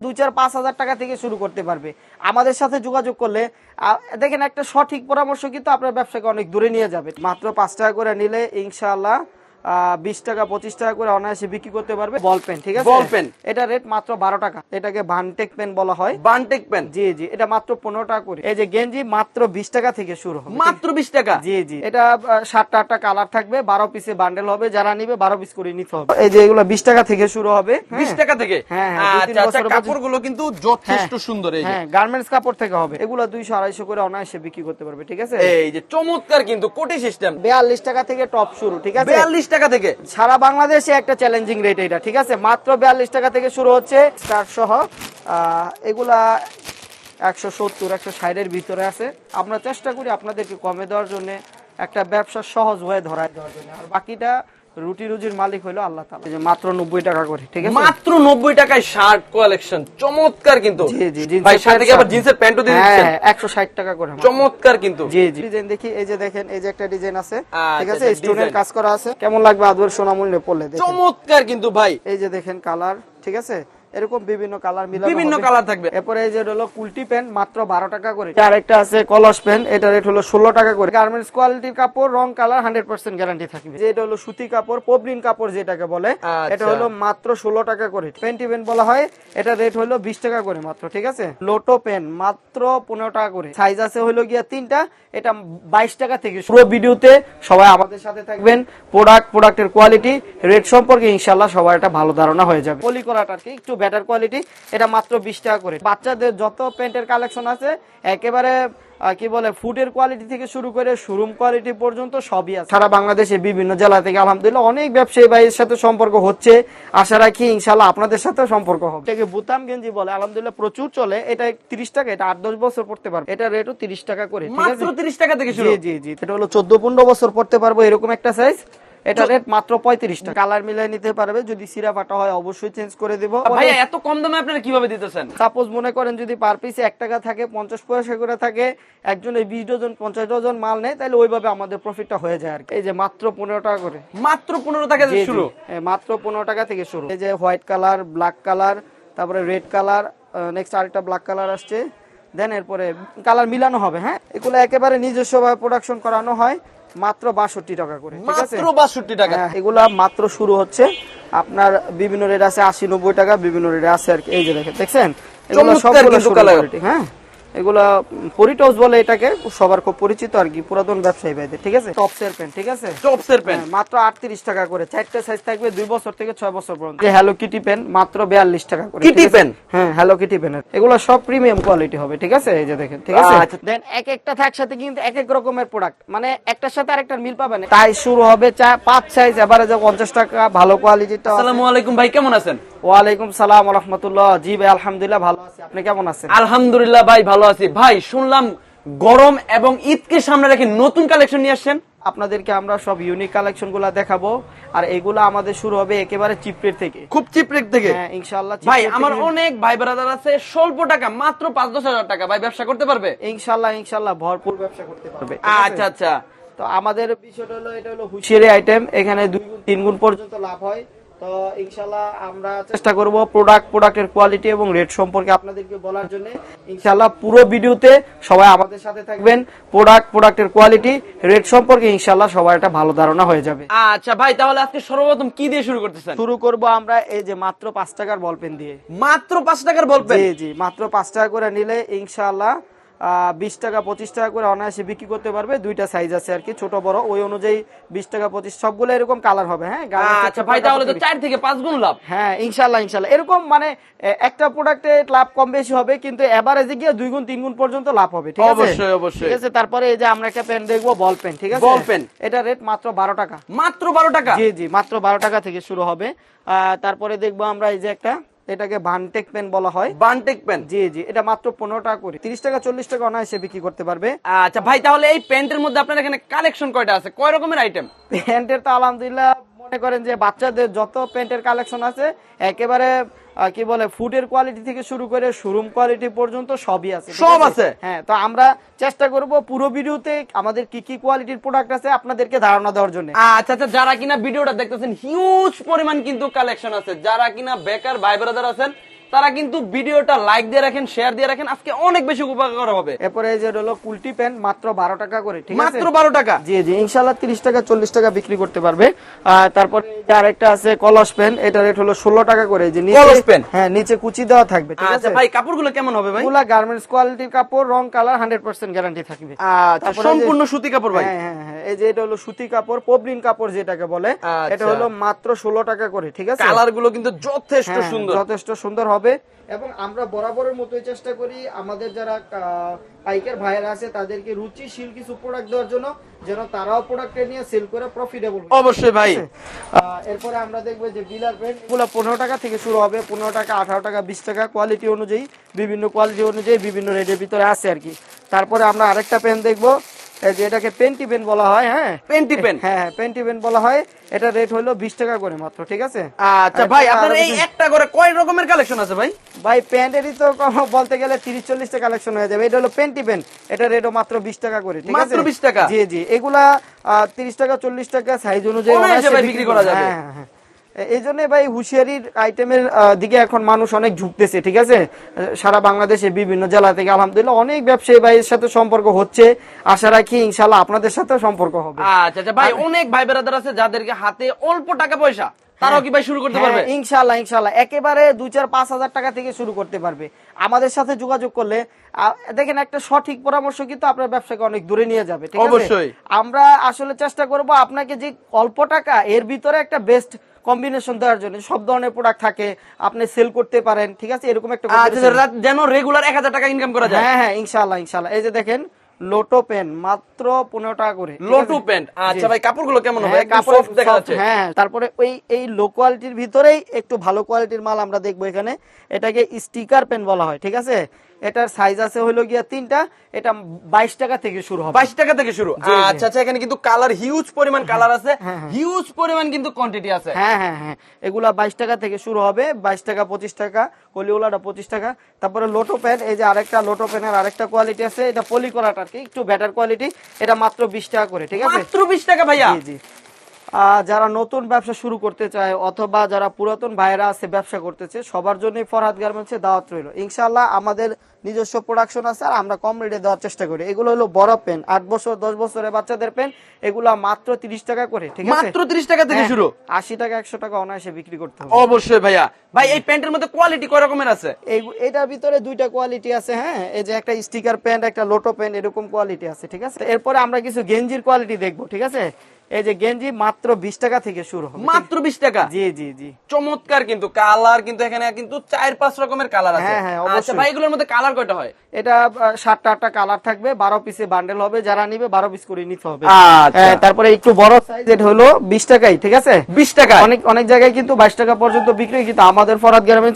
দুই চার পাঁচ হাজার টাকা থেকে শুরু করতে পারবে। আমাদের সাথে যোগাযোগ করলে দেখেন একটা সঠিক পরামর্শ কিন্তু আপনার ব্যবসাকে অনেক দূরে নিয়ে যাবে। মাত্র পাঁচ টাকা করে নিলে ইনশাআল্লাহ বিশ টাকা পঁচিশ টাকা করে অনায়াসে বিক্রি করতে পারবে। বল পেন ঠিক আছে? Ball pen. এটা রেট মাত্র বারো টাকা। এটাকে ভানটেক পেন বলা হয়। বানটেক পেন। জি জি এটা মাত্র পনেরো টাকা করে। এই যে গেঞ্জি মাত্র বিশ টাকা থেকে শুরু হবে। মাত্র বিশ টাকা? জি জি এটা সাতটা আটটা কালার থাকবে। বারো পিসে বান্ডেল হবে। যারা নিবে বারো পিস করে নিতে হবে। এই যে এগুলো বিশ টাকা থেকে শুরু হবে। হ্যাঁ। বিশ টাকা থেকে? হ্যাঁ, হ্যাঁ, আচ্ছা আচ্ছা কাপড়গুলো কিন্তু যথেষ্ট হ্যাঁ। সুন্দর এই যে। হ্যাঁ গার্মেন্টস কাপড় থেকে হবে। এগুলো দুইশো আড়াইশো করে অনায়াসে বিক্রি করতে পারবে ঠিক আছে? এই যে চমৎকার কিন্তু কোটি সিস্টেম। বিয়াল্লিশ টাকা থেকে টপ শুরু ঠিক আছে? বিয়াল্লিশ টাকা থেকে। সারা বাংলাদেশে একটা চ্যালেঞ্জিং রেট এটা, ঠিক আছে? মাত্র বিয়াল্লিশ টাকা থেকে শুরু হচ্ছে সহ। এগুলা একশো সত্তর, একশো ষাটের ভিতরে আছে। আমরা চেষ্টা করি আপনাদেরকে কমে দেওয়ার জন্য, একটা ব্যবসা সহজ হয়ে ধরায় দেওয়ার জন্য। আর বাকিটা রুটি রুজির মালিক হলো আল্লাহ তাআলা। এই যে মাত্র নব্বই টাকা করে ঠিক আছে? মাত্র নব্বই টাকায় শার্ট কালেকশন চমৎকার কিন্তু। জি জি জি ভাই সাথে কি আবার জিন্সের প্যান্টও দিয়ে হ্যাঁ দিচ্ছেন হ্যাঁ 160 টাকা করে চমৎকার কিন্তু। জি জি। ডিজাইন দেখি এই যে দেখেন এই যে একটা ডিজাইন আছে। ঠিক আছে আচ্ছা, স্টোনের কাজ করা আছে। কেমন লাগবে আদর সোনামূল্যে পড়লে দেখেন? চমৎকার কিন্তু ভাই। এই যে দেখেন কালার ঠিক আছে? এরকম বিভিন্ন কালার মিলানো বিভিন্ন কালার থাকবে। এরপরে এই যে হলো কুলটি পেন মাত্র বারো টাকা করে। আর একটা আছে কলস পেন এটা রেট হলো ষোলো টাকা করে। গার্মেন্টস কোয়ালিটির কাপড় রং কালার হান্ড্রেড পার্সেন্ট গ্যারান্টি থাকবে। যে এটা হলো সুতি কাপড় পবলিন কাপড় যেটাকে বলে আচ্ছা। এটা হলো মাত্র ষোলো টাকা করে। পেন্টি পেন বলা হয় এটা রেট হলো বিশ টাকা করে মাত্র ঠিক আছে? লোটো পেন মাত্র পনেরো টাকা করে। সাইজ আছে হলো গিয়া তিনটা এটা বাইশ টাকা থেকে পুরো ভিডিওতে সবাই আমাদের সাথে থাকবেন। প্রোডাক্ট প্রোডাক্টের কোয়ালিটি রেট সম্পর্কে ইনশাল্লাহ সবার একটা ভালো ধারণা হয়ে যাবে। পলি করাটা কি একটু বেটার কোয়ালিটি এটা মাত্র বিশ টাকা করে। বাচ্চাদের যত প্যান্টের কালেকশন আছে একেবারে কি বলে ফুডের কোয়ালিটি থেকে শুরু করে শোরুম কোয়ালিটি পর্যন্ত সবই আছে। সারা বাংলাদেশে বিভিন্ন জেলা থেকে আলহামদুলিল্লাহ অনেক ব্যবসায়ী ভাইয়ের সাথে সম্পর্ক হচ্ছে। আশা রাখি ইনশাল্লাহ আপনাদের সাথে সম্পর্ক হবে। এটাকে বুতাম গেঞ্জি বলে আলহামদুলিল্লাহ প্রচুর চলে। এটা তিরিশ টাকা এটা আট দশ বছর পড়তে পারবে। এটা রেটও তিরিশ টাকা করে ঠিক আছে? তিরিশ টাকা থেকে শুরু। জি জি জি। এটা হলো চোদ্দ পনেরো বছর পড়তে পারব এরকম একটা সাইজ এটা রেট মাত্র পঁয়ত্রিশ টাকা। কালার মিলাই নিতে পারবে যদি সিরা ফাটা হয় অবশ্যই চেঞ্জ করে দিব। এত কম দামে আপনারা কীভাবে দিতেছেন? সাপোজ মনে করেন যদি পার পিসে এক টাকা থাকে পঞ্চাশ পয়সা করে থাকে একজন এই বিশ ডজন পঞ্চাশ ডজন মাল নেয় তাহলে ওইভাবে আমাদের প্রফিটটা হয়ে যায় আর এই যে মাত্র পনেরো টাকা করে। মাত্র পনেরো টাকা থেকে শুরু? হ্যাঁ, মাত্র পনেরো টাকা থেকে শুরু। এই যে হোয়াইট কালার ব্ল্যাক কালার তারপরে রেড কালার নেক্সট আরেকটা ব্ল্যাক কালার আসছে। দেন এরপরে কালার মিলানো হবে হ্যাঁ? এগুলো একেবারে নিজস্ব ভাবে প্রোডাকশন করানো হয়। মাত্র বাষট্টি টাকা করে ঠিক আছে? মাত্র বাষট্টি টাকা। হ্যাঁ, এগুলা মাত্র শুরু হচ্ছে আপনার বিভিন্ন রেট আছে আশি নব্বই টাকা বিভিন্ন রেট আছে আর কি। এই যে দেখেন দেখছেন? এগুলো সবগুলো হ্যাঁ? এগুলা পরিটস বলে এটাকে সবার খুব পরিচিত আর কি পুরাতন ব্যবসায়ী ভাইদের ঠিক আছে? টপসের পেন ঠিক আছে? টপসের প্যান্ট হ্যাঁ, মাত্র আটত্রিশ টাকা করে চারটে সাইজ থাকবে দুই বছর থেকে ছয় বছর পর্যন্ত। যে হ্যালো কিটি পেন মাত্র বিয়াল্লিশ টাকা করে আছে? pen? হ্যাঁ হ্যালো কিটি পেনের এগুলো সব প্রিমিয়াম কোয়ালিটি হবে ঠিক আছে? এই যে দেখেন ঠিক আছে? আচ্ছা। দেন এক একটা থাক সাথে কিন্তু এক এক রকমের প্রোডাক্ট মানে একটার সাথে আরেকটার মিল পাবেন। তাই শুরু হবে চা পাঁচ সাইজ এবারে যে পঞ্চাশ টাকা ভালো কোয়ালিটিটা আসসালামু আলাইকুম ভাই কেমন আছেন? ওয়ালাইকুম সালাম রহমতুল্লাহ। জি ভাই আলহামদুলিল্লাহ ভালো আছি। আপনি কেমন আছেন? আলহামদুলিল্লাহ ভাই ভালো আছি। ভাই শুনলাম গরম এবং ঈদকে সামনে রেখে নতুন কালেকশন নিয়ে আসছেন। আপনাদেরকে আমরা সব ইউনিক কালেকশনগুলা দেখাবো। আর এগুলা আমাদের শুরু হবে একেবারে চিপ রেট থেকে। খুব চিপ রেট থেকে? হ্যাঁ ভাই আমার অনেক ভাই ব্রাদার আছে স্বল্প টাকা মাত্র পাঁচ দশ হাজার টাকা। ভাই ব্যবসা করতে পারবে? ইনশাল্লাহ ইনশাল্লাহ ভরপুর ব্যবসা করতে পারবে। আচ্ছা আচ্ছা। তো আমাদের বিষয়টা হলো এটা হলো হুঁশিয়ারি আইটেম এখানে দুই গুণ তিন গুণ পর্যন্ত লাভ হয়। তো ইনশাল্লাহ আমরা চেষ্টা করব প্রোডাক্ট প্রোডাক্টের কোয়ালিটি এবং রেট সম্পর্কে আপনাদেরকে বলার জন্য। ইনশাল্লাহ পুরো ভিডিওতে সবাই আমাদের সাথে থাকবেন। প্রোডাক্ট প্রোডাক্টের কোয়ালিটি রেট সম্পর্কে ইনশাল্লাহ সবার একটা ভালো ধারণা হয়ে যাবে। আচ্ছা ভাই তাহলে আজকে সর্বপ্রথম কি দিয়ে শুরু করতেছেন? শুরু করব আমরা এই যে মাত্র পাঁচ টাকার বল পেন দিয়ে। মাত্র পাঁচ টাকার বলবেন জি জি মাত্র পাঁচ টাকা করে নিলে ইনশাআল্লাহ বিশ টাকা পঁচিশ টাকা করে অনায়াসে বিক্রি করতে পারবে। দুইটা সাইজ আছে আর কি ছোট বড়। ওই অনুযায়ী বিশ টাকা পঁচিশ সবগুলো এরকম কালার হবে হ্যাঁ? আচ্ছা ভাই তাহলে তো চার থেকে পাঁচ গুণ লাভ। হ্যাঁ ইনশাল্লাহ ইনশাল্লাহ এরকম মানে একটা প্রোডাক্টে লাভ কম বেশি হবে কিন্তু এভারেজে গিয়ে দুই গুণ তিন গুণ পর্যন্ত লাভ হবে ঠিক আছে? অবশ্যই, অবশ্যই। ঠিক আছে তারপরে এই যে আমরা একটা পেন দেখব বল পেন ঠিক আছে? Ball pen. এটা রেট মাত্র বারো টাকা। মাত্র বারো টাকা? জি জি মাত্র বারো টাকা থেকে শুরু হবে। আহ, তারপরে দেখব আমরা এই যে একটা এটাকে বানটেক পেন বলা হয়। বানটেক পেন? জি জি এটা মাত্র পনেরো টাকা করে। তিরিশ টাকা চল্লিশ টাকা অনায়াসে বিক্রি করতে পারবে। আচ্ছা ভাই তাহলে এই প্যান্টের মধ্যে আপনার এখানে কালেকশন কয়টা আছে? কয় রকমের আইটেম প্যান্টের তো আলহামদুলিল্লাহ মনে করেন যে বাচ্চাদের যত প্যান্টের কালেকশন আছে একেবারে কি বলে ফুডের কোয়ালিটি থেকে শুরু করে শোরুম কোয়ালিটি পর্যন্ত সবই আছে সব আছে? হ্যাঁ তো আমরা চেষ্টা করব পুরো ভিডিওতে আমাদের কি কি কোয়ালিটির প্রোডাক্ট আছে আপনাদেরকে ধারণা দেওয়ার জন্য। আচ্ছা আচ্ছা যারা কিনা ভিডিওটা দেখতেছেন হিউজ পরিমাণ কিন্তু কালেকশন আছে। যারা কিনা বেকার ভাই ব্রাদার আছেন তারা কিন্তু ভিডিওটা লাইক দিয়ে রাখেন শেয়ার দিয়ে রাখেন আজকে অনেক বেশি উপকার হবে। এরপরে এই যে হলো কুলটি প্যান্ট মাত্র বারো টাকা করে ঠিক মাত্র বারো টাকা। জি জি ইনশাল্লাহ তিরিশ টাকা চল্লিশ টাকা বিক্রি করতে পারবে। আর তারপরে আরেকটা আছে কলস পেন এটা রেট হলো ষোলো টাকা করে যে কলস পেন? হ্যাঁ নিচে কুচি দেওয়া থাকবে ঠিক আচ্ছা আছে? ভাই কাপড়গুলো কেমন হবে ভাই? এগুলা গার্মেন্টস কোয়ালিটির কাপড় রং কালার হান্ড্রেড পার্সেন্ট গ্যারান্টি থাকবে। আচ্ছা সম্পূর্ণ সুতি কাপড় ভাই। হ্যাঁ হ্যাঁ হ্যাঁ এই যে এটা হলো সুতি কাপড় পবলিন কাপড় যেটাকে বলে আচ্ছা। এটা হলো মাত্র ষোলো টাকা করে ঠিক আছে? কালারগুলো কিন্তু যথেষ্ট হ্যাঁ, সুন্দর। যথেষ্ট সুন্দর হবে। এবং আমরা বরাবরের মতোই চেষ্টা করি আমাদের যারা পাইকার ভাইয়েরা আছে তাদেরকে রুচিশীল কিছু প্রোডাক্ট দেওয়ার জন্য যেন তারাও প্রোডাক্ট নিয়ে সেল করে প্রফিটেবল অবশ্যই ভাই। এরপরে আমরা দেখব যে বিলার পেন্ট এগুলো পনেরো টাকা থেকে শুরু হবে পনেরো টাকা আঠারো টাকা বিশ টাকা কোয়ালিটি অনুযায়ী বিভিন্ন কোয়ালিটি অনুযায়ী বিভিন্ন রেটের ভিতরে আছে আর কি। তারপরে আমরা আরেকটা পেন দেখব এই যে এটাকে পেন্টি পেন বলা হয় হ্যাঁ? পেন্টি পেন? হ্যাঁ হ্যাঁ পেন্টি পেন বলা হয়। এটা রেট হলো বিশ টাকা করে মাত্র ঠিক আছে? আচ্ছা ভাই আপনার এই একটা করে কয় রকমের কালেকশন আছে ভাই? ভাই প্যান্টেরই তো বলতে গেলে তিরিশ চল্লিশটা কালেকশন হয়ে যাবে। এটা হলো পেন্টি পেন। এটা রেটও মাত্র বিশ টাকা করে ঠিক আছে? মাত্র 20 টাকা? জি জি। এগুলা তিরিশ টাকা চল্লিশ টাকা সাইজ অনুযায়ী বিক্রি করা যাবে। হ্যাঁ, হ্যাঁ, হ্যাঁ। এই জন্য ভাই হুঁশিয়ারির আইটেমের দিকে এখন মানুষ অনেক ঝুঁকতেছে ঠিক আছে? সারা বাংলাদেশে বিভিন্ন জেলা থেকে আলহামদুলিল্লাহ অনেক ব্যবসায়ী ভাইয়ের সাথে সম্পর্ক হচ্ছে। আশা রাখি ইনশাল্লাহ আপনাদের সাথেও সম্পর্ক হবে। আচ্ছা আচ্ছা ভাই অনেক ভাই বেড়াদার আছে যাদেরকে হাতে অল্প টাকা পয়সা তারাও কি ভাই শুরু করতে পারবে? হ্যাঁ, ইনশাল্লাহ ইনশাল্লাহ একেবারে দুই চার পাঁচ হাজার টাকা থেকে শুরু করতে পারবে। আমাদের সাথে যোগাযোগ করলে দেখেন একটা সঠিক পরামর্শ কিন্তু আপনার ব্যবসাকে অনেক দূরে নিয়ে যাবে ঠিক আছে? অবশ্যই। আমরা আসলে চেষ্টা করব আপনাকে যে অল্প টাকা এর ভিতরে একটা বেস্ট কম্বিনেশন দেওয়ার জন্য সব ধরনের প্রোডাক্ট থাকে আপনি সেল করতে পারেন ঠিক আছে? এরকম একটা আচ্ছা যেন রেগুলার এক হাজার টাকা ইনকাম করা যায়। হ্যাঁ হ্যাঁ ইনশাল্লাহ ইনশাল্লাহ এই যে দেখেন লোটো পেন মাত্র পনেরো টাকা করে লোটু প্যান্ট আচ্ছা। ভাই কাপড়গুলো কেমন হবে? হ্যাঁ, কাপড় দেখা যাচ্ছে। হ্যাঁ তারপরে ওই এই লো কোয়ালিটির ভিতরেই একটু ভালো কোয়ালিটির মাল আমরা দেখব এখানে। এটাকে স্টিকার পেন বলা হয় ঠিক আছে? এটার সাইজ আছে হলো গিয়া তিনটা এটা বাইশ টাকা থেকে শুরু হবে। বাইশ টাকা থেকে শুরু। আচ্ছা আচ্ছা এখানে কিন্তু কালার হিউজ পরিমাণ কালার আছে। হিউজ পরিমাণ কিন্তু কোয়ান্টিটি আছে। হ্যাঁ হ্যাঁ হ্যাঁ। এগুলা বাইশ টাকা থেকে শুরু হবে। বাইশ টাকা পঁচিশ টাকা কলিওলাটা পঁচিশ টাকা। তারপরে লোটো প্যান এই যে আরেকটা লোটো প্যানের আরেকটা কোয়ালিটি আছে। এটা পলি করাটা কি একটু বেটার কোয়ালিটি এটা মাত্র বিশ টাকা করে ঠিক আছে? মাত্র বিশ টাকা ভাইয়া। জি জি। যারা নতুন ব্যবসা শুরু করতে চায় অথবা যারা পুরাতন ভাইয়েরা আছে ব্যবসা করতেছে সবার জন্যই ফরহাদ গার্মেন্টসে দাওয়াত রইল। ইনশাল্লাহ আমাদের নিজস্ব প্রোডাকশন আছে আর আমরা কম রেটে দেওয়ার চেষ্টা করি। এগুলো হলো বড় পেন আট বছর দশ বছরের বাচ্চাদের পেন এগুলা মাত্র তিরিশ টাকা করে ঠিক আছে? মাত্র 30 টাকা থেকে হ্যাঁ, শুরু? আশি টাকা একশো টাকা অনায়াসে বিক্রি করতে হবে। অবশ্যই ভাইয়া। ভাই এই প্যান্টের মধ্যে কোয়ালিটি কয় রকমের আছে? এটার ভিতরে দুইটা কোয়ালিটি আছে হ্যাঁ? এই যে একটা স্টিকার প্যান্ট একটা লোটো প্যান্ট এরকম কোয়ালিটি আছে ঠিক আছে? এরপরে আমরা কিছু গেঞ্জির কোয়ালিটি দেখব ঠিক আছে? এই যে গেঞ্জি মাত্র বিশ টাকা থেকে শুরু হবে। মাত্র বিশ টাকা? জি জি জি। চমৎকার কিন্তু। কালার কিন্তু এখানে কিন্তু চার পাঁচ রকমের কালার আছে। হ্যাঁ, হ্যাঁ, আচ্ছা ভাই এগুলোর মধ্যে কালার কয়টা হয়? এটা সাতটা আটটা কালার থাকবে। বারো পিসে বান্ডেল হবে। যারা নিবে বারো পিস করে নিতে হবে। আচ্ছা। হ্যাঁ, তারপরে একটু বড় সাইজ এটা হলো বিশ টাকাই ঠিক আছে? বিশ টাকা অনেক অনেক জায়গায় কিন্তু বাইশ টাকা পর্যন্ত বিক্রি হয়, কিন্তু আমাদের ফরাদ গ্রামে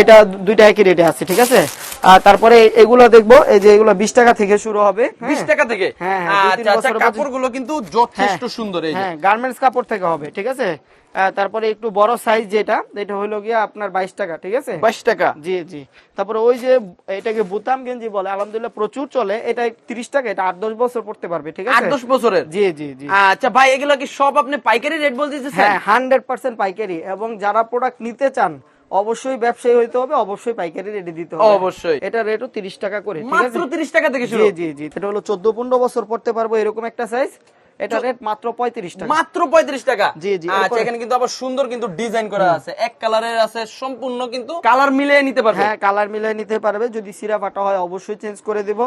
এটা দুইটা একই রেটে আছে ঠিক আছে? আর তারপরে এগুলো দেখব এই যে এগুলো বিশ টাকা থেকে শুরু হবে। হ্যাঁ। বিশ টাকা থেকে? হ্যাঁ, হ্যাঁ, আচ্ছা আচ্ছা কাপড়গুলো কিন্তু যথেষ্ট সুন্দর এই হ্যাঁ গার্মেন্টস কাপড় থেকে হবে ঠিক আছে? তারপরে একটু বড় সাইজ যেটা এটা হলো গিয়ে আপনার বাইশ টাকা ঠিক আছে? বাইশ টাকা? জি জি। তারপরে ওই যে এটাকে বুতাম গেঞ্জি বলে আলহামদুলিল্লাহ প্রচুর চলে এটা তিরিশ টাকা এটা আট দশ বছর পড়তে পারবে ঠিক আছে? আট দশ বছরের? জি জি জি। আচ্ছা ভাই এগুলো কি সব আপনি পাইকারি রেট বলতে হ্যাঁ হান্ড্রেড পার্সেন্ট পাইকারি এবং যারা প্রোডাক্ট নিতে চান অবশ্যই ব্যবসায়ী হইতে হবে অবশ্যই পাইকারি রেটে দিতে হবে। অবশ্যই। এটা রেটও তিরিশ টাকা করে ঠিক মাত্র আছে? তিরিশ টাকা থেকে শুরু। জি জি এটা হলো চোদ্দ পনেরো বছর পড়তে পারব এরকম একটা সাইজ এটা রেট মাত্র পঁয়ত্রিশ টাকা। মাত্র পঁয়ত্রিশ টাকা? জি, জি, আচ্ছা এখানে কিন্তু আবার সুন্দর কিন্তু ডিজাইন করা আছে। এক কালারের আছে সম্পূর্ণ কিন্তু কালার মিলিয়ে নিতে পারবে। হ্যাঁ কালার মিলিয়ে নিতে পারবে। যদি সিরা ফাটা হয় অবশ্যই চেঞ্জ করে দিব।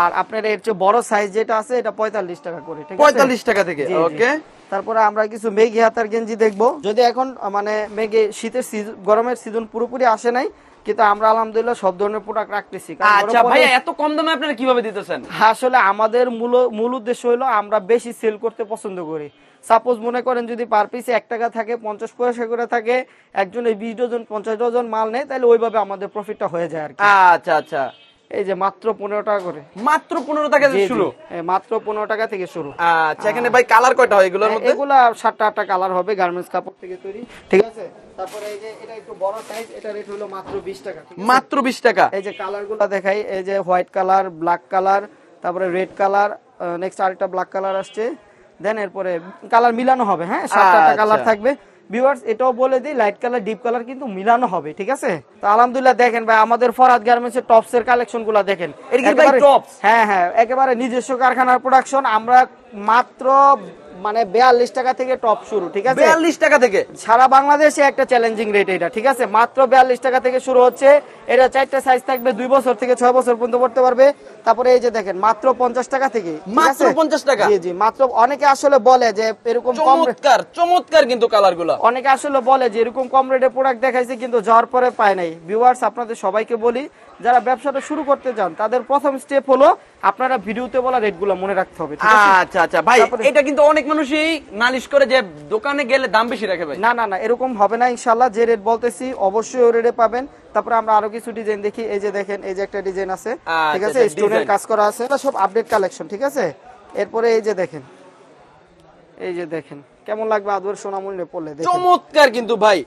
আর আপনার এর চেয়ে বড় সাইজ যেটা আছে এটা পঁয়তাল্লিশ টাকা করে ঠিক আছে? পঁয়তাল্লিশ টাকা থেকে জি, জি। ওকে তারপরে আমরা কিছু মেঘি হাতার গেঞ্জি দেখব। যদি এখন মানে মেঘে শীতের সিজন গরমের সিজন পুরোপুরি আসে নাই কিন্তু আমরা আলহামদুলিল্লাহ সব ধরনের প্রোডাক্ট রাখতেছি। আচ্ছা ভাই এত কম দামে আপনারা কীভাবে দিতেছেন? আসলে আমাদের মূল মূল উদ্দেশ্য হলো আমরা বেশি সেল করতে পছন্দ করি। সাপোজ মনে করেন যদি পার পিসে এক টাকা থাকে পঞ্চাশ পয়সা করে থাকে একজন এই বিশ ডজন পঞ্চাশ ডজন মাল নেয় তাহলে ওইভাবে আমাদের প্রফিটটা হয়ে যায় আর কি। আচ্ছা আচ্ছা। এই যে মাত্র পনেরো টাকা করে। মাত্র পনেরো টাকা থেকে শুরু? মাত্র পনেরো টাকা থেকে শুরু। আচ্ছা এখানে ভাই কালার কয়টা হয় এগুলোর মধ্যে? এগুলা সাতটা আটটা কালার হবে গার্মেন্টস কাপড় থেকে তৈরি। ঠিক আছে? তারপরে এই যে এটা একটু বড় সাইজ এটা রেট হলো মাত্র বিশ টাকা মাত্র বিশ টাকা? এই যে কালারগুলা দেখাই এই যে হোয়াইট কালার ব্ল্যাক কালার তারপরে রেড কালার নেক্সট আরেকটা ব্ল্যাক কালার আসছে। দেন এরপরে কালার মিলানো হবে হ্যাঁ? আচ্ছা। কালার থাকবে। ভিউয়ার্স এটাও বলে দিই লাইট কালার ডিপ কালার কিন্তু মিলানো হবে ঠিক আছে? তো আলহামদুলিল্লাহ দেখেন ভাই আমাদের ফরাদ গার্মেন্টসের টপস এর কালেকশনগুলা দেখেন। এর কি ভাই টপস হ্যাঁ হ্যাঁ একেবারে নিজস্ব কারখানার প্রোডাকশন আমরা মাত্র মানে বিয়াল্লিশ টাকা থেকে টপ শুরু ঠিক আছে? বিয়াল্লিশ টাকা থেকে? সারা বাংলাদেশে একটা চ্যালেঞ্জিং রেট এটা ঠিক আছে? মাত্র বিয়াল্লিশ টাকা থেকে শুরু হচ্ছে। এটা চারটা সাইজ থাকবে দুই বছর থেকে ছয় বছর পর্যন্ত পড়তে পারবে। তারপরে এই যে দেখেন মাত্র পঞ্চাশ টাকা থেকে মাত্র? 50 টাকা? জি জি মাত্র অনেকে আসলে বলে যে এরকম চমৎকার চমৎকার কিন্তু কালারগুলো। অনেকে আসলে বলে যে এরকম কম রেটে প্রোডাক্ট দেখাইছে কিন্তু যাওয়ার পরে পায় নাই। ভিউয়ার্স আপনাদের সবাইকে বলি যারা ব্যবসাটা শুরু করতে চান তাদের প্রথম স্টেপ হলো আপনারা ভিডিওতে বলা রেটগুলো মনে রাখতে হবে আচ্ছা আচ্ছা। ভাই এটা কিন্তু অনেক মানুষই নালিশ করে যে দোকানে গেলে দাম বেশি রাখে ভাই। না না না এরকম হবে না ইনশাল্লাহ যে রেট বলতেছি অবশ্যই ওই রেটে পাবেন। তারপরে আমরা আরও কিছু ডিজাইন দেখি। এই যে দেখেন এই যে একটা ডিজাইন আছে আচ্ছা, ঠিক আছে? আচ্ছা, স্টোনের কাজ করা আছে এগুলো সব আপডেট কালেকশন ঠিক আছে? এরপরে এই যে দেখেন এই যে দেখেন কেমন লাগবে আদর সোনামূল্যে পড়লে? চমৎকার কিন্তু ভাই।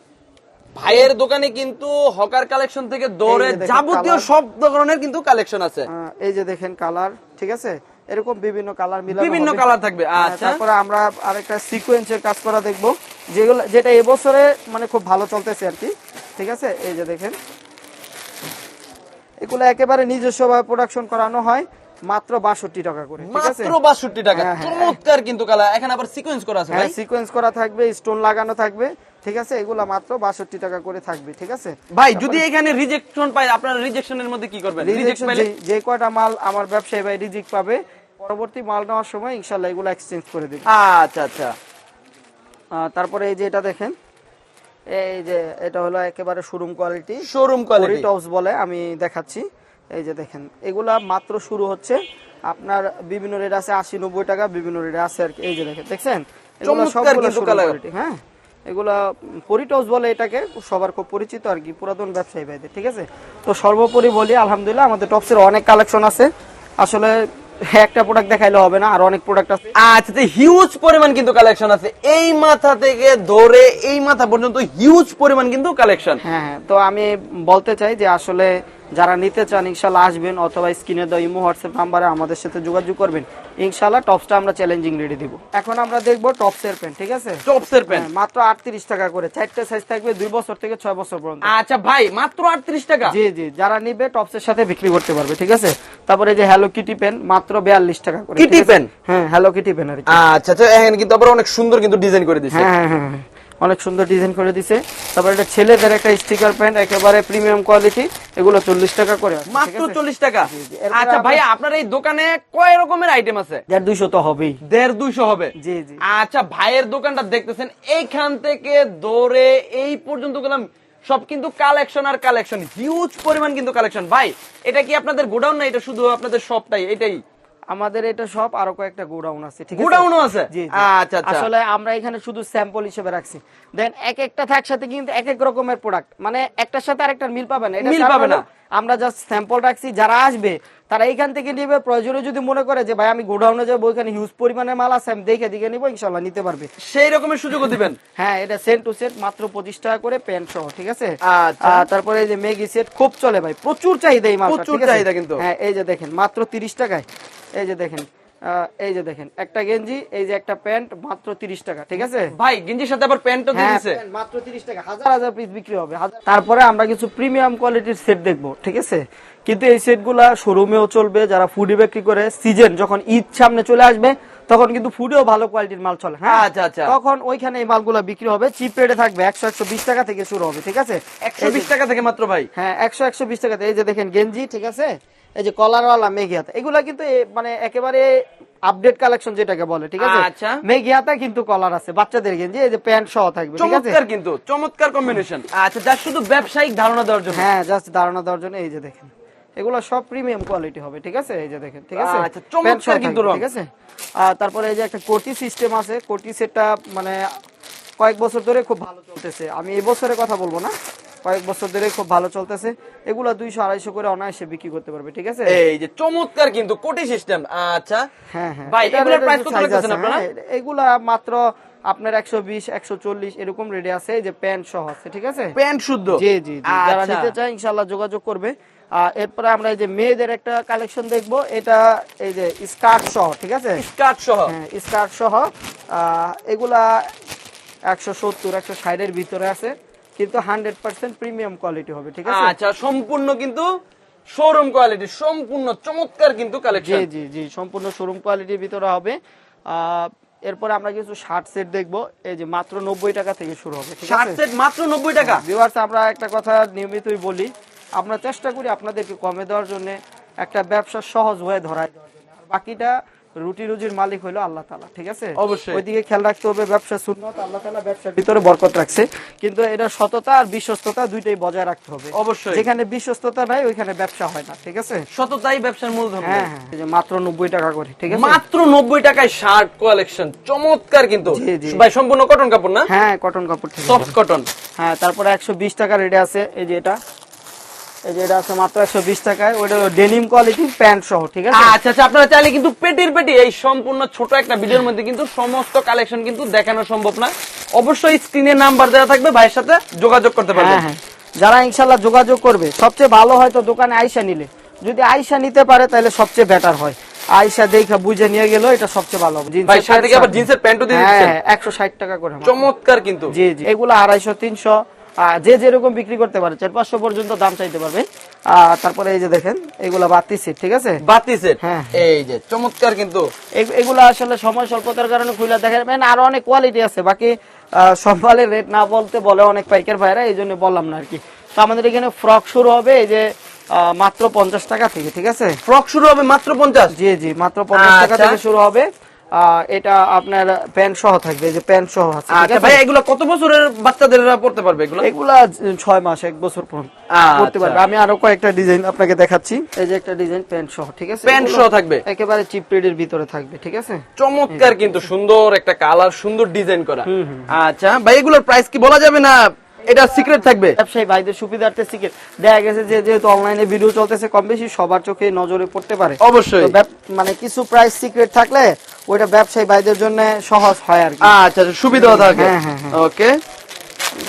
ভাইয়ের দোকানে কিন্তু হকার কালেকশন থেকে দৌড়ে যাবতীয় সব ধরনের কিন্তু কালেকশন আছে। এই যে দেখেন কালার ঠিক আছে? এরকম বিভিন্ন কালার মিলানো বিভিন্ন কালার থাকবে হ্যাঁ, আচ্ছা। তারপরে আমরা আরেকটা সিকোয়েন্সের কাজ করা দেখব। যেগুলো যেটা এবছরে মানে খুব ভালো চলতেছে আর কি ঠিক আছে? এই যে দেখেন। এগুলো একেবারে নিজস্ব ভাবে প্রোডাকশন করানো হয় মাত্র বাষট্টি টাকা করে ঠিক আছে? মাত্র বাষট্টি টাকা। হ্যাঁ, হ্যাঁ। চমৎকার কিন্তু কালার। এখানে আবার সিকোয়েন্স করা আছে হ্যাঁ ভাই। সিকোয়েন্স করা থাকবে স্টোন লাগানো থাকবে। ঠিক আছে? এগুলা মাত্র বাষট্টি টাকা করে থাকবে ঠিক আছে? ভাই যদি এখানে রিজেকশন পাই আপনারা রিজেকশনের মধ্যে কি করবেন? রিজেক্ট যে- কয়টা মাল আমার ব্যবসায়ী ভাই রিজিক পাবে পরবর্তী মাল নেওয়ার সময় ইনশাল্লাহ এগুলো এক্সচেঞ্জ করে দেবে। আচ্ছা আচ্ছা। তারপরে এই যে এটা দেখেন এই যে এটা হলো একেবারে showroom quality showroom quality tops বলে আমি দেখাচ্ছি। এই যে দেখেন এগুলা মাত্র শুরু হচ্ছে। আপনার বিভিন্ন রেট আছে আশি নব্বই টাকা বিভিন্ন রেট আছে আর এই যে দেখেন দেখছেন? এগুলা সবগুলো হ্যাঁ? এগুলা পরিটস বলে এটাকে সবার খুব পরিচিত আর কি পুরাতন ব্যবসায়ী ভাইদের ঠিক আছে? তো সর্বোপরি বলি আলহামদুলিল্লাহ আমাদের টপসের অনেক কালেকশন আছে। আসলে একটা প্রোডাক্ট দেখাইলে হবে না আর অনেক প্রোডাক্ট আছে। আচ্ছা তো হিউজ পরিমাণ কিন্তু কালেকশন আছে এই মাথা থেকে ধরে এই মাথা পর্যন্ত হিউজ পরিমাণ কিন্তু কালেকশন হ্যাঁ হ্যাঁ তো আমি বলতে চাই যে আসলে যারা নিতে চান ইনশাল্লাহ আসবেন অথবা স্ক্রিনে দেওয়া ইমো হোয়াটসঅ্যাপ নাম্বারে আমাদের সাথে যোগাযোগ করবেন। ইনশাল্লাহ টপসটা আমরা চ্যালেঞ্জিং রেডি দিব। এখন আমরা দেখব টপসের প্যান্ট ঠিক আছে? টপসের প্যান্ট মাত্র আটত্রিশ টাকা করে। চারটে সাইজ থাকবে দুই বছর থেকে ছয় বছর পর্যন্ত। আচ্ছা ভাই মাত্র আটত্রিশ টাকা? জি জি যারা নিবে টপসের সাথে বিক্রি করতে পারবে ঠিক আছে? তারপরে এই যে হ্যালো কিটি পেন মাত্র বিয়াল্লিশ টাকা করে আছে? pen? হ্যাঁ হ্যালো কিটি পেন আর আচ্ছা আচ্ছা এখানে কিন্তু আবার অনেক সুন্দর কিন্তু ডিজাইন করে দিছে হ্যাঁ হ্যাঁ হ্যাঁ হ্যাঁ। অনেক সুন্দর ডিজাইন করে দিছে। তারপরে এটা ছেলেদের একটা স্টিকার প্যান্ট একেবারে প্রিমিয়াম কোয়ালিটি এগুলো চল্লিশ টাকা করে মাত্র? চল্লিশ টাকা? আচ্ছা ভাই আপনার এই দোকানে কয় রকমের আইটেম আছে? দেড় দুইশো তো হবেই। দেড় দুইশো হবে। জি জি। আচ্ছা ভাইয়ের দোকানটা দেখতেছেন এইখান থেকে দৌড়ে এই পর্যন্ত গেলাম। সব কিন্তু কালেকশন আর কালেকশন হিউজ পরিমাণ কিন্তু কালেকশন ভাই এটা কি আপনাদের গোডাউন না এটা শুধু আপনাদের সবটাই এটাই? আমাদের এটা সব আরও কয়েকটা গোডাউন আছে ঠিক আছে? গোডাউনও আছে। আচ্ছা আচ্ছা। আসলে আমরা এখানে শুধু স্যাম্পল হিসেবে রাখছি। দেন এক একটা থাক সাথে কিন্তু এক এক রকমের প্রোডাক্ট মানে একটার সাথে আরেকটার মিল পাবে না। এটা মিল পাবে না। আমরা জাস্ট স্যাম্পল রাখছি যারা আসবে তারা এইখান থেকে নিবে। প্রয়োজনে যদি মনে করে যে ভাই আমি গোডাউনে যাব ওইখানে হিউজ পরিমাণে মাল আছে আমি দেখে দিকে নিবো ইনশাল্লাহ নিতে পারবে। সেই রকমের সুযোগও দিবেন? হ্যাঁ এটা সেন্ট টু সেন্ট মাত্র পঁচিশ টাকা করে প্যান্ট সহ ঠিক আছে? আচ্ছা। তারপরে এই যে মেগি সেট খুব চলে ভাই প্রচুর চাহিদা এই মাল প্রচুর চাহিদা কিন্তু। হ্যাঁ এই যে দেখেন মাত্র তিরিশ টাকায় এই যে দেখেন এই যে দেখেন একটা গেঞ্জি এই যে একটা প্যান্ট মাত্র তিরিশ টাকা ঠিক আছে? ভাই গেঞ্জির সাথে আবার প্যান্টও দিয়ে হ্যাঁ, মাত্র 30 টাকা হাজার হাজার পিস বিক্রি হবে তারপরে আমরা কিছু প্রিমিয়াম কোয়ালিটির সেট দেখব ঠিক আছে? কিন্তু এই সেটগুলা শোরুমেও চলবে যারা ফুডি বিক্রি করে সিজন যখন ঈদ সামনে চলে আসবে তখন কিন্তু ফুডেও ভালো কোয়ালিটির মাল চলে হ্যাঁ? আচ্ছা, আচ্ছা। তখন ওইখানে এই মালগুলো বিক্রি হবে চিপ রেটে থাকবে একশো একশো বিশ টাকা থেকে শুরু হবে ঠিক আছে? একশো বিশ টাকা থেকে মাত্র ভাই। হ্যাঁ একশো একশো বিশ টাকাতে এই যে দেখেন গেঞ্জি ঠিক আছে? এই যে কলারওয়ালা মেঘিয়াতা এগুলা কিন্তু মানে একেবারে আপডেট কালেকশন যেটাকে বলে ঠিক আছে? আচ্ছা। মেঘিয়াতা কিন্তু কলার আছে বাচ্চাদের গেঞ্জি এই যে প্যান্ট সহ থাকবে ঠিক আছে? চমৎকার কিন্তু চমৎকার কম্বিনেশন আচ্ছা যা শুধু ব্যবসায়িক ধারণা দেওয়ার জন্য। হ্যাঁ জাস্ট ধারণা দেওয়ার জন্য এই যে দেখেন। এগুলো সব প্রিমিয়াম কোয়ালিটি হবে ঠিক আছে? এই যে দেখেন ঠিক আছে? আচ্ছা, চমৎকার কিন্তু ঠিক আছে? আর তারপরে এই যে একটা কোটি সিস্টেম আছে কোটি সেটটা মানে কয়েক বছর ধরে খুব ভালো চলতেছে। আমি এই বছরের কথা বলব না। কয়েক বছর ধরে খুব ভালো চলতেছে। এগুলা দুইশো আড়াইশো করে অনায়াসে বিক্রি করতে পারবে ঠিক আছে? এই যে চমৎকার কিন্তু কোটি সিস্টেম। আচ্ছা। হ্যাঁ হ্যাঁ। ভাই এগুলোর প্রাইস কত রাখতেছেন আপনারা? হ্যাঁ, এগুলা মাত্র আপনার একশো বিশ একশো চল্লিশ এরকম রেডি আছে। যে প্যান্ট সহ আছে ঠিক আছে? প্যান্ট শুদ্ধ। জি জি যারা আচ্ছা। নিতে চায় ইনশাল্লাহ যোগাযোগ করবে। আর এরপরে আমরা এই যে মেয়েদের একটা কালেকশন দেখব। এটা এই যে স্কার্ট সহ ঠিক আছে? স্কার্ট সহ। হ্যাঁ স্কার্ট সহ। আহ, এগুলা একশো সত্তর একশো ষাটের ভিতরে আছে। কিন্তু হান্ড্রেড পার্সেন্ট প্রিমিয়াম কোয়ালিটি হবে ঠিক আছে? আচ্ছা সম্পূর্ণ কিন্তু শোরুম কোয়ালিটি সম্পূর্ণ চমৎকার কিন্তু কালেকশন জি জি জি সম্পূর্ণ শোরুম কোয়ালিটির ভিতরে হবে। এরপরে আমরা কিছু শার্ট সেট দেখব। এই যে মাত্র নব্বই টাকা থেকে শুরু হবে শার্ট সেট মাত্র নব্বই টাকা? ভিউয়ার্স আমরা একটা কথা নিয়মিতই বলি আমরা চেষ্টা করি আপনাদেরকে কমে দেওয়ার জন্য একটা ব্যবসা সহজ হয়ে ধরায় দেওয়ার জন্য। আর বাকিটা রুটি রুজির মালিক হলো আল্লাহ তালা ঠিক আছে? অবশ্যই। ওইদিকে খেয়াল রাখতে হবে ব্যবসা সুন্নত আল্লাহ তালা ব্যবসার ভিতরে বরকত রাখছে। কিন্তু এটা সততা আর বিশ্বস্ততা দুইটাই বজায় রাখতে হবে। অবশ্যই। যেখানে বিশ্বস্ততা নাই ওইখানে ব্যবসা হয় না ঠিক আছে? সততাই ব্যবসার মূলধন হ্যাঁ হ্যাঁ যে মাত্র নব্বই টাকা করে ঠিক আছে? মাত্র নব্বই টাকায় শার্ট কালেকশন চমৎকার কিন্তু। ভাই সম্পূর্ণ কটন কাপড় না? হ্যাঁ কটন কাপড় সফট কটন হ্যাঁ তারপরে একশো বিশ টাকা রেটে আছে এই যে এটা। এই যে এটা আছে মাত্র একশো বিশ টাকায় ওইটা ডেনিম কোয়ালিটি প্যান্ট সহ ঠিক আছে? আচ্ছা আচ্ছা আপনারা চাইলে কিন্তু পেটির পেটি এই সম্পূর্ণ ছোট একটা ভিডিওর মধ্যে কিন্তু সমস্ত কালেকশন কিন্তু দেখানো সম্ভব না। অবশ্যই স্ক্রিনে নাম্বার দেওয়া থাকবে ভাইয়ের সাথে যোগাযোগ করতে পারবেন। হ্যাঁ হ্যাঁ। যারা ইনশাল্লাহ যোগাযোগ করবে সবচেয়ে ভালো হয় তো দোকানে আইসা নিলে। যদি আইসা নিতে পারে তাহলে সবচেয়ে বেটার হয়। আইসা দেখা বুঝে নিয়ে গেল এটা সবচেয়ে ভালো হবে। ভাই সাথে আবার জিন্সের প্যান্টও দিয়ে দিচ্ছেন? হ্যাঁ টাকা করে। চমৎকার কিন্তু। জি জি। এগুলো আড়াইশো তিনশো। যে যেরকম বিক্রি করতে পারে চার পাঁচশো পর্যন্ত দাম চাইতে পারবে। আর তারপরে এই যে দেখেন এগুলা বাতি সেট ঠিক আছে? বাতি সেট? হ্যাঁ। এই যে চমৎকার কিন্তু। এগ- এগুলো আসলে সময় স্বল্পতার কারণে খুলে দেখাবেন আরও অনেক কোয়ালিটি আছে। বাকি মালের রেট না বলতে বলে অনেক পাইকার ভাইরা এই জন্য বললাম না আর কি। তো আমাদের এখানে ফ্রক শুরু হবে এই যে মাত্র পঞ্চাশ টাকা থেকে ঠিক আছে? ফ্রক শুরু হবে মাত্র পঞ্চাশ? জি জি মাত্র পঞ্চাশ টাকা আচ্ছা। থেকে শুরু হবে। এটা আপনার প্যান্ট সহ থাকবে যে প্যান্ট সহ আছে আচ্ছা ভাই এগুলো কত বছরের বাচ্চাদের পড়তে পারবে এগুলো? এগুলা ছয় মাস এক বছর পর আচ্ছা। করতে পারবে। আমি আরও কয়েকটা ডিজাইন আপনাকে দেখাচ্ছি। এই যে একটা ডিজাইন প্যান্ট সহ ঠিক আছে? প্যান্ট সহ থাকবে? একেবারে চিপ রেডের ভিতরে থাকবে ঠিক আছে? চমৎকার কিন্তু সুন্দর একটা কালার সুন্দর ডিজাইন করা। আচ্ছা ভাই এগুলোর প্রাইস কি বলা যাবে না এটা সিক্রেট থাকবে। ব্যবসায়ী ভাইদের সুবিধার্থে শিখে দেখা গেছে যে যেহেতু অনলাইনে ভিডিও চলতেছে কম বেশি সবার চোখে নজরে পড়তে পারে। অবশ্যই। মানে কিছু প্রাইস সিক্রেট থাকলে ওইটা ব্যবসায়ী ভাইদের জন্য সহজ হয় আর কি। আচ্ছা আচ্ছা, সুবিধাও থাকে। হ্যাঁ, হ্যাঁ, হ্যাঁ। ওকে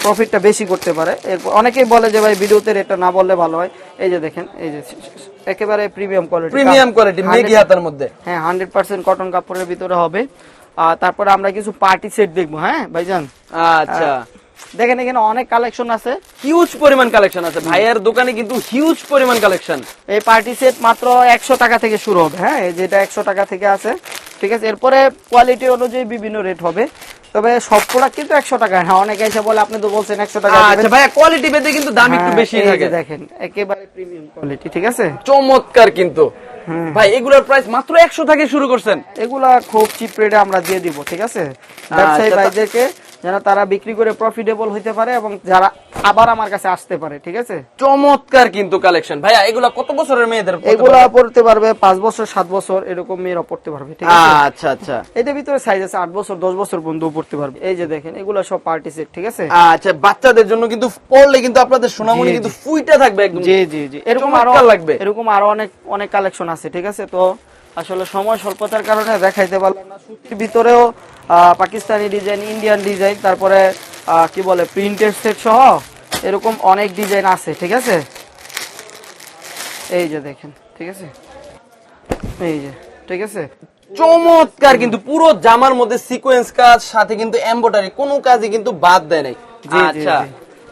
প্রফিটটা বেশি করতে পারে। এরপর অনেকেই বলে যে ভাই ভিডিওতে রেটটা না বললে ভালো হয়। এই যে দেখেন এই যে একেবারে প্রিমিয়াম কোয়ালিটি প্রিমিয়াম কোয়ালিটি মেগি হাতার মধ্যে। হ্যাঁ হান্ড্রেড পার্সেন্ট কটন কাপড়ের ভিতরে হবে। আর তারপরে আমরা কিছু পার্টি সেট দেখব হ্যাঁ ভাইজান? আচ্ছা। দেখেন এখানে অনেক কালেকশন আছে। হিউজ পরিমাণ কালেকশন আছে। ভাইয়ের দোকানে কিন্তু হিউজ পরিমাণ কালেকশন এই পার্টি সেট মাত্র একশো টাকা থেকে শুরু হবে। হ্যাঁ এই যেটা একশো টাকা থেকে আছে। ঠিক আছে এরপরে কোয়ালিটি অনুযায়ী বিভিন্ন রেট হবে। তবে সব প্রোডাক্ট কিন্তু একশো টাকা। হ্যাঁ অনেকে এসে বলে আপনি তো বলছেন একশো টাকা আচ্ছা ভাইয়া কোয়ালিটি ভেদে কিন্তু দাম একটু হ্যাঁ, বেশি থাকে। দেখেন একেবারে প্রিমিয়াম কোয়ালিটি ঠিক আছে? চমৎকার কিন্তু। ভাই এগুলোর প্রাইস মাত্র একশো থেকে শুরু করছেন। এগুলা খুব চিপ রেটে আমরা দিয়ে দিব ঠিক আছে? ব্যবসায়ী আচ্ছা, ভাইদেরকে যেন তারা বিক্রি করে প্রফিটেবল হইতে পারে এবং যারা আবার আমার কাছে আসতে পারে ঠিক আছে? চমৎকার কিন্তু কালেকশন ভাইয়া এগুলা কত বছরের মেয়েদের এগুলা পড়তে পারবে পাঁচ বছর সাত বছর এরকম মেয়েরা পড়তে পারবে ঠিক আছে? আচ্ছা আচ্ছা। এটার ভিতরে সাইজ আছে আট বছর দশ বছর বন্ধু পড়তে পারবে। এই যে দেখেন এগুলো সব পার্টি সেট ঠিক আছে? আচ্ছা বাচ্চাদের জন্য কিন্তু পড়লে কিন্তু আপনাদের সোনামণি কিন্তু ফুইটা থাকবে একদম। জি জি জি। এরকম আরও লাগবে। এরকম আরও অনেক অনেক কালেকশন আছে ঠিক আছে? তো আসলে সময় স্বল্পতার কারণে দেখাইতে পারলাম না। সুতির ভিতরেও পাকিস্তানি ডিজাইন ইন্ডিয়ান ডিজাইন তারপরে কি বলে প্রিন্টেড সেট সহ এরকম অনেক ডিজাইন আছে ঠিক আছে? এই যে দেখেন ঠিক আছে? এই যে ঠিক আছে? চমৎকার কিন্তু পুরো জামার মধ্যে সিকোয়েন্স কাজ সাথে কিন্তু এমব্রয়ডারি কোনো কাজই কিন্তু বাদ দেয় নাই। আচ্ছা।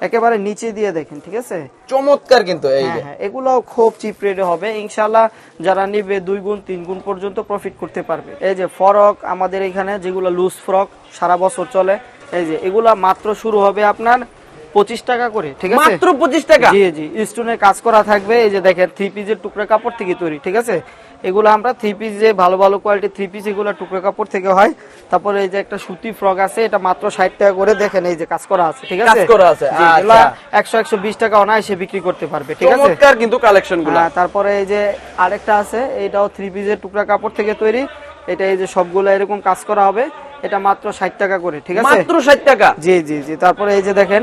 একেবারে নিচে দিয়ে দেখেন ঠিক আছে? চমৎকার কিন্তু এই হ্যাঁ হ্যাঁ এগুলো খুব চিপ রেটে হবে। ইনশাল্লাহ যারা নিবে দুই গুণ তিন গুণ পর্যন্ত প্রফিট করতে পারবে। এই যে ফরক আমাদের এখানে যেগুলো লুজ ফ্রক সারা বছর চলে এই যে এগুলা মাত্র শুরু হবে আপনার পঁচিশ টাকা করে ঠিক আছে? মাত্র পঁচিশ টাকা? জি জি স্টোনের কাজ করা থাকবে। এই যে দেখেন থ্রি পিসের টুকরা কাপড় থেকে তৈরি ঠিক আছে? এগুলো আমরা থ্রি পিস যে ভালো ভালো কোয়ালিটির থ্রি পিস এগুলো টুকরা কাপড় থেকে হয়। তারপরে এই যে একটা সুতি ফ্রক আছে এটা মাত্র ষাট টাকা করে দেখেন এই যে কাজ করা আছে ঠিক আছে? করা আছে, আচ্ছা। একশো একশো বিশ টাকা অনায়াসে বিক্রি করতে পারবে ঠিক আছে? কিন্তু কালেকশনগুলো। হ্যাঁ, তারপরে এই যে আরেকটা আছে এটাও থ্রি পিসের টুকরা কাপড় থেকে তৈরি। এটা এই যে সবগুলো এরকম কাজ করা হবে এটা মাত্র ষাট টাকা করে ঠিক আছে? মাত্র ষাট টাকা? জি জি জি তারপরে এই যে দেখেন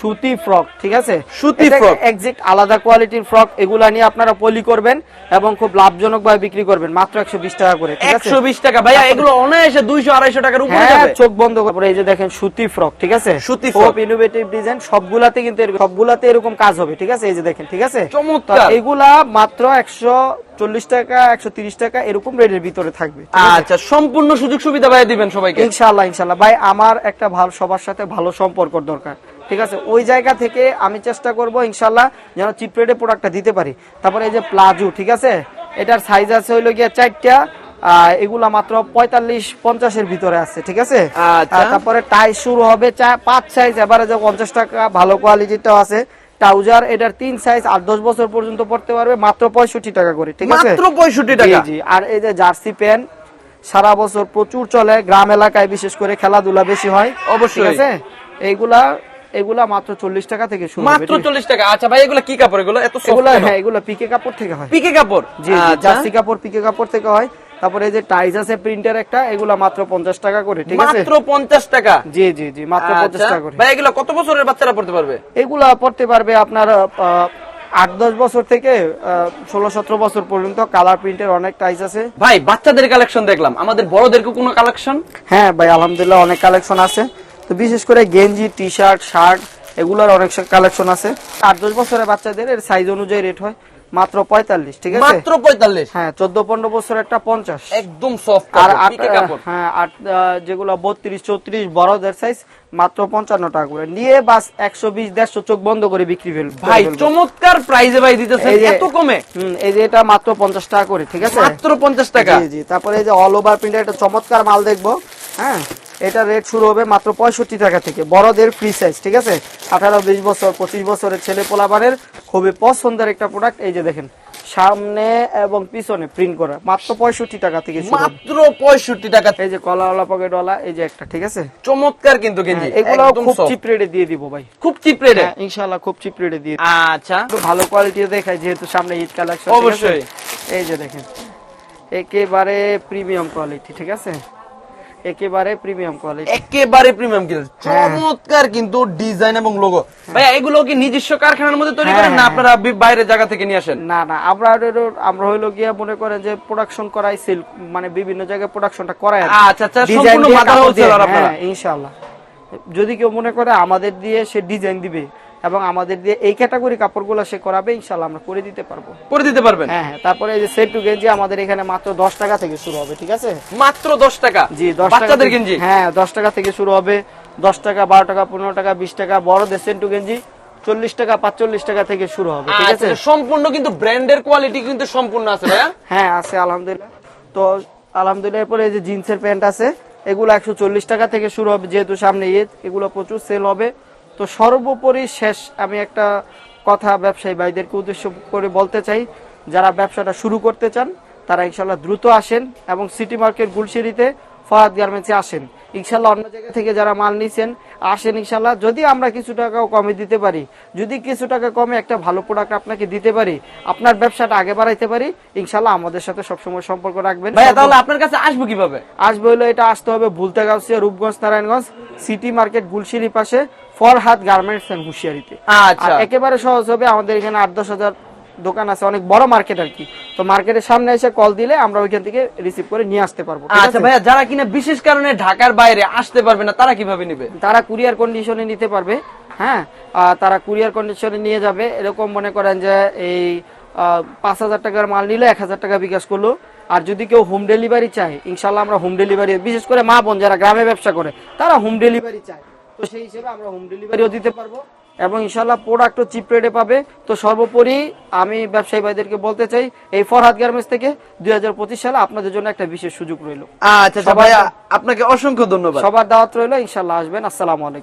সুতি ফ্রক ঠিক আছে? সুতি ফ্রক এক্সাক্ট আলাদা কোয়ালিটির ফ্রক এগুলা নিয়ে আপনারা পলি করবেন এবং খুব লাভজনক ভাবে বিক্রি করবেন মাত্র একশো বিশ টাকা করে ঠিক আছে? একশো বিশ টাকা। ভাইয়া এগুলো অনায়াসে দুইশো আড়াইশো টাকার উপরে হ্যাঁ যাবে। চোখ বন্ধ করে এই যে দেখেন সুতি ফ্রক ঠিক আছে? সুতি frock। ইনোভেটিভ ডিজাইন সবগুলাতে কিন্তু সবগুলাতে এরকম কাজ হবে ঠিক আছে? এই যে দেখেন ঠিক আছে? চমৎকার। এগুলা মাত্র একশো চল্লিশ টাকা একশো টাকা এরকম রেটের ভিতরে থাকবে আচ্ছা সম্পূর্ণ সুযোগ সুবিধা ভাই দিবেন সবাইকে। ইনশাল্লাহ ইনশাল্লাহ ভাই আমার একটা ভালো সবার সাথে ভালো সম্পর্ক দরকার ঠিক আছে? ওই জায়গা থেকে আমি চেষ্টা করব ইনশাল্লাহ যেন চিপ রেটে প্রোডাক্টটা দিতে পারি। তারপরে এই যে প্লাজো ঠিক আছে? এটার সাইজ আছে হইল গিয়ে চারটা এগুলা মাত্র পঁয়তাল্লিশ পঞ্চাশের ভিতরে আছে ঠিক আছে? আচ্ছা। তারপরে টাই শুরু হবে পাঁচ সাইজ এবারে যে পঞ্চাশ টাকা ভালো কোয়ালিটিটাও আছে। ট্রাউজার এটার তিন সাইজ আট দশ বছর পর্যন্ত পড়তে পারবে মাত্র পঁয়ষট্টি টাকা করে ঠিক আছে? মাত্র পঁয়ষট্টি টাকা। জি। আর এই যে জার্সি প্যান্ট সারা বছর প্রচুর চলে গ্রাম এলাকায় বিশেষ করে খেলাধুলা বেশি হয় অবশ্যই। ঠিক আছে? এইগুলা এগুলা মাত্র চল্লিশ টাকা থেকে শুরু মাত্র ঠিক আছে? চল্লিশ টাকা। আচ্ছা ভাই এগুলো কি কাপড়? এগুলো এত এগুলা হ্যাঁ এগুলা পিকে কাপড় থেকে হয়। পিকে কাপড়? জি জি, আচ্ছা। জার্সি কাপড় পিকে কাপড় থেকে হয়। তারপরে এই যে টাইজ আছে প্রিন্টার একটা এগুলা মাত্র পঞ্চাশ টাকা করে ঠিক আছে? মাত্র পঞ্চাশ টাকা? জি জি জি মাত্র পঞ্চাশ আচ্ছা। টাকা করে। ভাই এগুলো কত বছরের বাচ্চারা পড়তে পারবে? এগুলা পড়তে পারবে আপনার আট দশ বছর থেকে ষোলো সতেরো বছর পর্যন্ত কালার প্রিন্টের অনেক টাইজ আছে। ভাই বাচ্চাদের কালেকশন দেখলাম। আমাদের বড়দেরকে কোনো কালেকশন হ্যাঁ ভাই আলহামদুলিল্লাহ অনেক কালেকশন আছে। তো বিশেষ করে গেঞ্জি টি শার্ট শার্ট এগুলোর অনেক কালেকশন আছে। আট দশ বছরের বাচ্চাদের এর সাইজ অনুযায়ী রেট হয়। মাত্র পঁয়তাল্লিশ ঠিক আছে? মাত্র পঁয়তাল্লিশ? হ্যাঁ চোদ্দ পনেরো বছর একটা পঞ্চাশ। একদম সফট আর হ্যাঁ আহ, যেগুলো বত্রিশ চৌত্রিশ বড়দের সাইজ মাত্র পঞ্চান্ন টাকা করে। নিয়ে বাস একশো বিশ দেড়শো চোখ বন্ধ করে বিক্রি ফেল ভাই চমৎকার প্রাইজে ভাই দিতেছেন এত কমে? এই যে এটা মাত্র পঞ্চাশ টাকা করে ঠিক আছে? মাত্র পঞ্চাশ টাকা? জি জি তারপরে এই যে অল ওভার প্রিন্টের একটা চমৎকার মাল দেখব হ্যাঁ? এটা রেট শুরু হবে মাত্র পঁয়ষট্টি টাকা থেকে। বড়দের ফ্রি সাইজ ঠিক আছে? আঠারো বিশ বছর পঁচিশ বছরের ছেলে পোলাবানের খুবই পছন্দের একটা প্রোডাক্ট এই যে দেখেন সামনে এবং পিছনে প্রিন্ট করা মাত্র পঁয়ষট্টি টাকা থেকে মাত্র পঁয়ষট্টি টাকা এই যে কলাওয়ালা পকেটওয়ালা এই যে একটা ঠিক আছে? চমৎকার কিন্তু গেঞ্জি এগুলো খুব চিপ রেটে দিয়ে দিব ভাই। খুব চিপ রেটে হ্যাঁ ইনশাল্লাহ খুব চিপ রেটে দিয়ে আচ্ছা। ভালো কোয়ালিটি দেখায় যেহেতু সামনে ঈদ কালেকশন অবশ্যই। এই যে দেখেন একেবারে প্রিমিয়াম কোয়ালিটি ঠিক আছে? একেবারে প্রিমিয়াম কোয়ালিটি একেবারে প্রিমিয়াম কিন্তু। হ্যাঁ। চমৎকার কিন্তু ডিজাইন এবং লোগো ভাইয়া এগুলো কি নিজস্ব কারখানার মধ্যে তৈরি হ্যাঁ, করেন না হ্যাঁ, আপনারা বাইরের জায়গা থেকে নিয়ে আসেন? না না আমরা আমরা হইল গিয়া মনে করেন যে প্রোডাকশন করাই সেল মানে বিভিন্ন জায়গায় প্রোডাকশনটা করাই আচ্ছা, আচ্ছা, সম্পূর্ণ মাথা দিয়ে, আপনারা। হ্যাঁ, ইনশাআল্লাহ। যদি কেউ মনে করে আমাদের দিয়ে সে ডিজাইন দিবে এবং আমাদের দিয়ে এই ক্যাটাগরি কাপড়গুলো সে করাবে ইনশাআল্লাহ আমরা করে দিতে পারব। করে দিতে পারবেন? হ্যাঁ হ্যাঁ তারপরে এই যে সেট টু গেঞ্জি আমাদের এখানে মাত্র দশ টাকা থেকে শুরু হবে ঠিক আছে? মাত্র দশ টাকা? জি দশ টাকা বাচ্চাদের গেঞ্জি? হ্যাঁ দশ টাকা থেকে শুরু হবে। দশ টাকা বারো টাকা পনেরো টাকা বিশ টাকা বড়দের সেট টু গেঞ্জি চল্লিশ টাকা পাঁচচল্লিশ টাকা থেকে শুরু হবে ঠিক আছে? আচ্ছা, সম্পূর্ণ কিন্তু ব্র্যান্ডের কোয়ালিটি কিন্তু সম্পূর্ণ আছে ভাইয়া? হ্যাঁ আছে আলহামদুলিল্লাহ। তো আলহামদুলিল্লাহ এরপরে এই যে জিন্সের প্যান্ট আছে এগুলো একশো চল্লিশ টাকা থেকে শুরু হবে যেহেতু সামনে ঈদ এগুলো প্রচুর সেল হবে। তো সর্বোপরি শেষ আমি একটা কথা ব্যবসায়ী ভাইদেরকে উদ্দেশ্য করে বলতে চাই যারা ব্যবসাটা শুরু করতে চান তারা ইনশাল্লাহ দ্রুত আসেন এবং সিটি মার্কেট গুলশিরিতে ফরাদ গার্মেন্টসে আসেন। ইনশাল্লাহ অন্য জায়গা থেকে যারা মাল নিছেন আসেন ইনশাল্লাহ যদি আমরা কিছু টাকাও কমে দিতে পারি যদি কিছু টাকা কমে একটা ভালো প্রোডাক্ট আপনাকে দিতে পারি আপনার ব্যবসাটা আগে বাড়াইতে পারি ইনশাল্লাহ আমাদের সাথে সবসময় সম্পর্ক রাখবেন। তাহলে আপনার কাছে আসব কীভাবে? আসব হলো এটা আসতে হবে ভুলতে গাউসিয়া রূপগঞ্জ নারায়ণগঞ্জ সিটি মার্কেট গুলশিরি পাশে। ফরহাদ গার্মেন্টস এন্ড হুশিয়ারিতে। আচ্ছা। একেবারে সহজ হবে আমাদের এখানে আট দশ হাজার দোকান আছে অনেক বড় মার্কেট আর কি। তো মার্কেটের সামনে এসে কল দিলে আমরা ওইখান থেকে রিসিভ করে নিয়ে আসতে পারব আচ্ছা ভাইয়া যারা কিনা বিশেষ কারণে ঢাকার বাইরে আসতে পারবে না তারা কীভাবে নিবে? তারা কুরিয়ার কন্ডিশনে নিতে পারবে হ্যাঁ? তারা কুরিয়ার কন্ডিশনে নিয়ে যাবে এরকম মনে করেন যে এই পাঁচ হাজার টাকার মাল নিলে এক হাজার টাকা বিকাশ করল। আর যদি কেউ হোম ডেলিভারি চায় ইনশাল্লাহ আমরা হোম ডেলিভারি বিশেষ করে মা বোন যারা গ্রামে ব্যবসা করে তারা হোম ডেলিভারি চায়। তো সেই হিসেবে আমরা হোম ডেলিভারিও দিতে পারব। এবং ইনশাল্লাহ প্রোডাক্টও চিপ রেটে পাবে। তো সর্বোপরি আমি ব্যবসায়ী ভাইদেরকে বলতে চাই এই ফরহাদ গার্মেন্টস থেকে দুই হাজার পঁচিশ সালে আপনাদের জন্য একটা বিশেষ সুযোগ রইল। আচ্ছা আচ্ছা, আপনাকে অসংখ্য ধন্যবাদ। সবার দাওয়াত রইল ইনশাল্লাহ আসবেন। আসসালামু আলাইকুম।